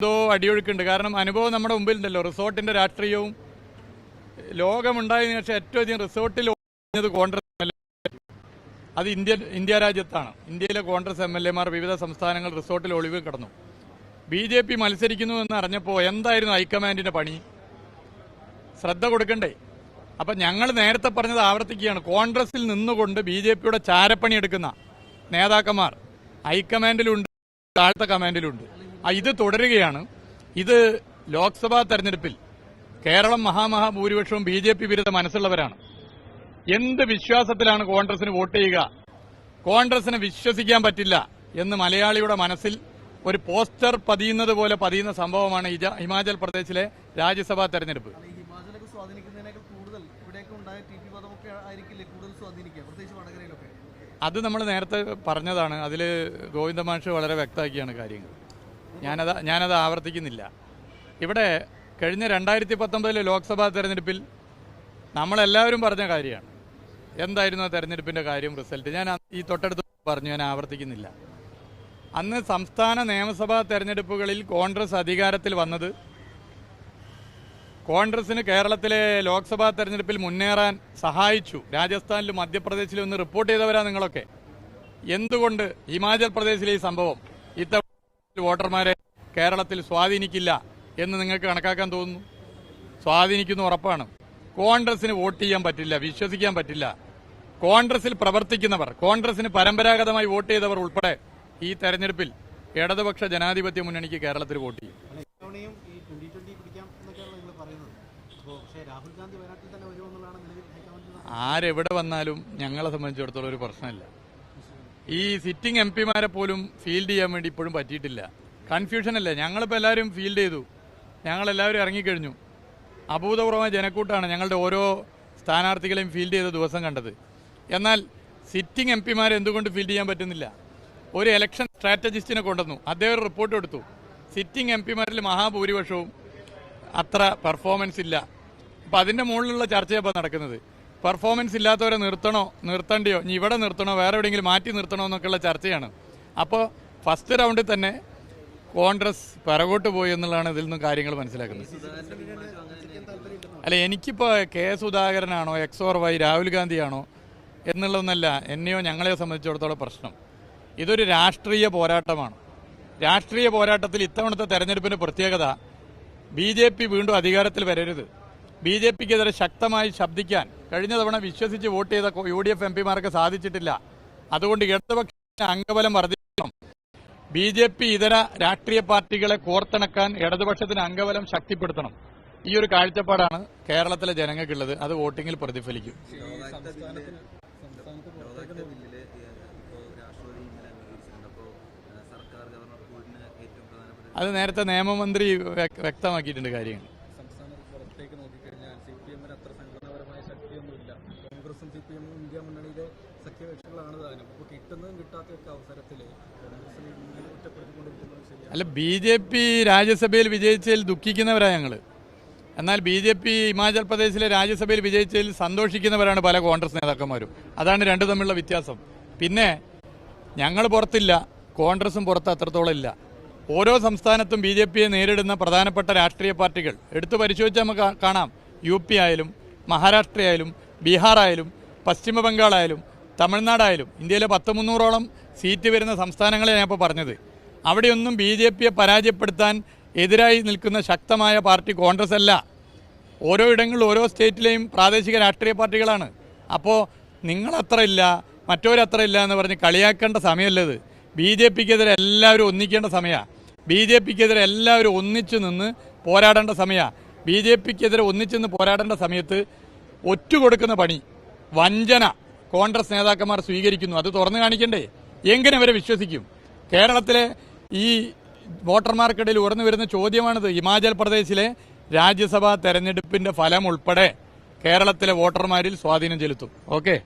എന്തോ അടിയൊഴുക്കുണ്ട്. കാരണം അനുഭവം നമ്മുടെ മുമ്പിൽ ഉണ്ടല്ലോ റിസോർട്ടിന്റെ രാഷ്ട്രീയവും ലോകമുണ്ടായതിനു ശേഷം ഏറ്റവും അധികം റിസോർട്ടിൽ കോൺഗ്രസ് എം എൽ അത് ഇന്ത്യ ഇന്ത്യ രാജ്യത്താണ്. ഇന്ത്യയിലെ കോൺഗ്രസ് എം എൽ എമാർ വിവിധ സംസ്ഥാനങ്ങൾ റിസോർട്ടിൽ ഒളിവ് കിടന്നു. ബി ജെ പി മത്സരിക്കുന്നു എന്ന് അറിഞ്ഞപ്പോൾ എന്തായിരുന്നു ഹൈക്കമാൻഡിന്റെ പണി? ശ്രദ്ധ കൊടുക്കണ്ടേ? അപ്പൊ ഞങ്ങൾ നേരത്തെ പറഞ്ഞത് ആവർത്തിക്കുകയാണ്. കോൺഗ്രസിൽ നിന്നുകൊണ്ട് ബി ജെ പിയുടെ ചാരപ്പണി എടുക്കുന്ന നേതാക്കന്മാർ ഹൈക്കമാൻഡിലുണ്ട് താഴത്തെ കമാൻഡിലുണ്ട്. ഇത് തുടരുകയാണ്. ഇത് ലോക്സഭാ തെരഞ്ഞെടുപ്പിൽ കേരളം മഹാമഹാഭൂരിപക്ഷവും ബി ജെ പി വിരുദ്ധ മനസ്സുള്ളവരാണ്. എന്ത് വിശ്വാസത്തിലാണ് കോൺഗ്രസിന് വോട്ട് ചെയ്യുക? കോൺഗ്രസിനെ വിശ്വസിക്കാൻ പറ്റില്ല എന്ന് മലയാളിയുടെ മനസ്സിൽ ഒരു പോസ്റ്റർ പതിയുന്നത് പോലെ പതിയുന്ന സംഭവമാണ് ഹിമാചൽ പ്രദേശിലെ രാജ്യസഭാ തെരഞ്ഞെടുപ്പ്. അത് നമ്മൾ നേരത്തെ പറഞ്ഞതാണ്. അതിൽ ഗോവിന്ദമാഷ് വളരെ വ്യക്തമാക്കിയാണ് കാര്യങ്ങൾ. ഞാനത് ഞാനത് ആവർത്തിക്കുന്നില്ല. ഇവിടെ കഴിഞ്ഞ രണ്ടായിരത്തി പത്തൊമ്പതിലെ ലോക്സഭാ തെരഞ്ഞെടുപ്പിൽ നമ്മളെല്ലാവരും പറഞ്ഞ കാര്യമാണ്. എന്തായിരുന്നു ആ തെരഞ്ഞെടുപ്പിന്റെ കാര്യം റിസൾട്ട് ഞാൻ ഈ തൊട്ടടുത്ത് പറഞ്ഞു ഞാൻ ആവർത്തിക്കുന്നില്ല. അന്ന് സംസ്ഥാന നിയമസഭാ തെരഞ്ഞെടുപ്പുകളിൽ കോൺഗ്രസ് അധികാരത്തിൽ വന്നത് കോൺഗ്രസിന് കേരളത്തിലെ ലോക്സഭാ തെരഞ്ഞെടുപ്പിൽ മുന്നേറാൻ സഹായിച്ചു. രാജസ്ഥാനിലും മധ്യപ്രദേശിലും ഒന്ന് റിപ്പോർട്ട് ചെയ്തവരാ നിങ്ങളൊക്കെ. എന്തുകൊണ്ട് ഹിമാചൽ പ്രദേശിലെ ഈ സംഭവം? ഇത്തവണ വോട്ടർമാരെ കേരളത്തിൽ സ്വാധീനിക്കില്ല എന്ന് നിങ്ങൾക്ക് കണക്കാക്കാൻ തോന്നുന്നു? സ്വാധീനിക്കുന്നു ഉറപ്പാണ്. കോൺഗ്രസിന് വോട്ട് ചെയ്യാൻ പറ്റില്ല വിശ്വസിക്കാൻ പറ്റില്ല. കോൺഗ്രസിൽ പ്രവർത്തിക്കുന്നവർ കോൺഗ്രസിന് പരമ്പരാഗതമായി വോട്ട് ചെയ്തവർ ഉൾപ്പെടെ ഈ തെരഞ്ഞെടുപ്പിൽ ഇടതുപക്ഷ ജനാധിപത്യ മുന്നണിക്ക് കേരളത്തിൽ വോട്ട് ചെയ്യും. ആരെവിടെ വന്നാലും ഞങ്ങളെ സംബന്ധിച്ചിടത്തോളം ഒരു പ്രശ്നമില്ല. ഈ സിറ്റിംഗ് എം പിമാരെ പോലും ഫീൽഡ് ചെയ്യാൻ വേണ്ടി ഇപ്പോഴും പറ്റിയിട്ടില്ല. കൺഫ്യൂഷൻ അല്ലേ? ഞങ്ങളിപ്പോൾ എല്ലാവരും ഫീൽഡ് ചെയ്തു. ഞങ്ങളെല്ലാവരും ഇറങ്ങിക്കഴിഞ്ഞു. അഭൂതപൂർവമായ ജനക്കൂട്ടാണ് ഞങ്ങളുടെ ഓരോ സ്ഥാനാർത്ഥികളെയും ഫീൽഡ് ചെയ്ത ദിവസം കണ്ടത്. എന്നാൽ സിറ്റിംഗ് എം പിമാരെ എന്തുകൊണ്ട് ഫീൽഡ് ചെയ്യാൻ പറ്റുന്നില്ല? ഒരു ഇലക്ഷൻ സ്ട്രാറ്റജിസ്റ്റിനെ കൊണ്ടുവന്നു. അദ്ദേഹം ഒരു റിപ്പോർട്ട് എടുത്തു. സിറ്റിംഗ് എം പിമാരിൽ മഹാഭൂരിപക്ഷവും അത്ര പെർഫോമൻസ് ഇല്ല. അപ്പം അതിന്റെ മുകളിലുള്ള ചർച്ചയാണ് നടക്കുന്നത്. പെർഫോമൻസ് ഇല്ലാത്തവരെ നിർത്തണോ നിർത്തണ്ടിയോ ഇനി ഇവിടെ നിർത്തണോ വേറെ എവിടെയെങ്കിലും മാറ്റി നിർത്തണോ എന്നൊക്കെയുള്ള ചർച്ചയാണ്. അപ്പോൾ ഫസ്റ്റ് റൗണ്ടിൽ തന്നെ കോൺഗ്രസ് പിറകോട്ട് പോയി എന്നുള്ളതാണ് ഇതിൽ നിന്നും കാര്യങ്ങൾ മനസ്സിലാക്കുന്നത്. അല്ല എനിക്കിപ്പോൾ കെ സുധാകരനാണോ എക്സ് ഓർ വൈ രാഹുൽ ഗാന്ധിയാണോ എന്നുള്ളതൊന്നല്ല എന്നെയോ ഞങ്ങളെയോ സംബന്ധിച്ചിടത്തോളം പ്രശ്നം. ഇതൊരു രാഷ്ട്രീയ പോരാട്ടമാണ്. രാഷ്ട്രീയ പോരാട്ടത്തിൽ ഇത്തവണത്തെ തെരഞ്ഞെടുപ്പിന്റെ പ്രത്യേകത ബി വീണ്ടും അധികാരത്തിൽ വരരുത്. ബി ജെ പിക്കെതിരെ ശക്തമായി ശബ്ദിക്കാൻ കഴിഞ്ഞ തവണ വിശ്വസിച്ച് വോട്ട് ചെയ്ത യു ഡി എഫ് എം പിമാർക്ക് സാധിച്ചിട്ടില്ല. അതുകൊണ്ട് ഇടതുപക്ഷ അംഗബലം വർദ്ധിക്കണം ബി ജെ പി ഇതര രാഷ്ട്രീയ പാർട്ടികളെ കോർത്തിണക്കാൻ ഇടതുപക്ഷത്തിന് അംഗബലം ശക്തിപ്പെടുത്തണം. ഈ ഒരു കാഴ്ചപ്പാടാണ് കേരളത്തിലെ ജനങ്ങൾക്കുള്ളത്. അത് വോട്ടിങ്ങിൽ പ്രതിഫലിക്കും. അത് നേരത്തെ നിയമമന്ത്രി വ്യക്തമാക്കിയിട്ടുണ്ട് കാര്യങ്ങൾ സംസ്ഥാനത്ത് പുറത്തേക്ക് നോക്കിക്കഴിഞ്ഞാൽ സി പി എമ്മിന് അത്ര സംഘടനാപരമായ ശക്തിയൊന്നുമില്ല കോൺഗ്രസും സി പി എമ്മും ഇന്ത്യ മുന്നണിയിലെ സഖ്യകക്ഷികളാണ് താനും. കിട്ടുന്നതും കിട്ടാത്തതൊക്കെ അവസരത്തിൽ അല്ല ബി ജെ പി രാജ്യസഭയിൽ വിജയിച്ചതിൽ ദുഃഖിക്കുന്നവരാണ് ഞങ്ങൾ എന്നാൽ ബി ജെ പി ഹിമാചൽ പ്രദേശിലെ രാജ്യസഭയിൽ വിജയിച്ചതിൽ സന്തോഷിക്കുന്നവരാണ് പല കോൺഗ്രസ് നേതാക്കന്മാരും. അതാണ് രണ്ടു തമ്മിലുള്ള വ്യത്യാസം. പിന്നെ ഞങ്ങൾ പുറത്തില്ല കോൺഗ്രസും പുറത്ത് അത്രത്തോളം ഇല്ല. ഓരോ സംസ്ഥാനത്തും ബി ജെ പിയെ നേരിടുന്ന പ്രധാനപ്പെട്ട രാഷ്ട്രീയ പാർട്ടികൾ. എടുത്തു പരിശോധിച്ചാൽ നമുക്ക് കാണാം. യു പി ആയാലും മഹാരാഷ്ട്ര ആയാലും പശ്ചിമബംഗാളായാലും തമിഴ്നാടായാലും ഇന്ത്യയിലെ പത്ത് മുന്നൂറോളം സീറ്റ് വരുന്ന സംസ്ഥാനങ്ങളെ ഞാൻ ഇപ്പോൾ പറഞ്ഞത്. അവിടെയൊന്നും ബി ജെ പിയെ പരാജയപ്പെടുത്താൻ എതിരായി നിൽക്കുന്ന ശക്തമായ പാർട്ടി കോൺഗ്രസ് അല്ല. ഓരോ ഇടങ്ങളിലും ഓരോ സ്റ്റേറ്റിലെയും പ്രാദേശിക രാഷ്ട്രീയ പാർട്ടികളാണ്. അപ്പോൾ നിങ്ങളത്ര ഇല്ല മറ്റവരത്ര ഇല്ല എന്ന് പറഞ്ഞ് കളിയാക്കേണ്ട സമയമല്ലത് ബി ജെ പിക്കെതിരെ എല്ലാവരും ഒന്നിക്കേണ്ട സമയമാണ് ബി ജെ പിക്കെതിരെ എല്ലാവരും ഒന്നിച്ചു നിന്ന് പോരാടേണ്ട സമയമാണ് ബി ജെ പിക്കെതിരെ ഒന്നിച്ചു നിന്ന് പോരാടേണ്ട സമയത്ത് കൊടുക്കുന്ന പണി. വഞ്ചന. കോൺഗ്രസ് നേതാക്കന്മാർ സ്വീകരിക്കുന്നു. അത് തുറന്നു കാണിക്കണ്ടേ? എങ്ങനെ അവരെ വിശ്വസിക്കും? കേരളത്തിലെ ഈ വോട്ടർമാർക്കിടയിൽ ഉയർന്നു വരുന്ന ചോദ്യമാണിത്. ഹിമാചൽ പ്രദേശിലെ രാജ്യസഭാ തെരഞ്ഞെടുപ്പിന്റെ ഫലം ഉൾപ്പെടെ കേരളത്തിലെ വോട്ടർമാരിൽ സ്വാധീനം ചെലുത്തും. ഓക്കെ?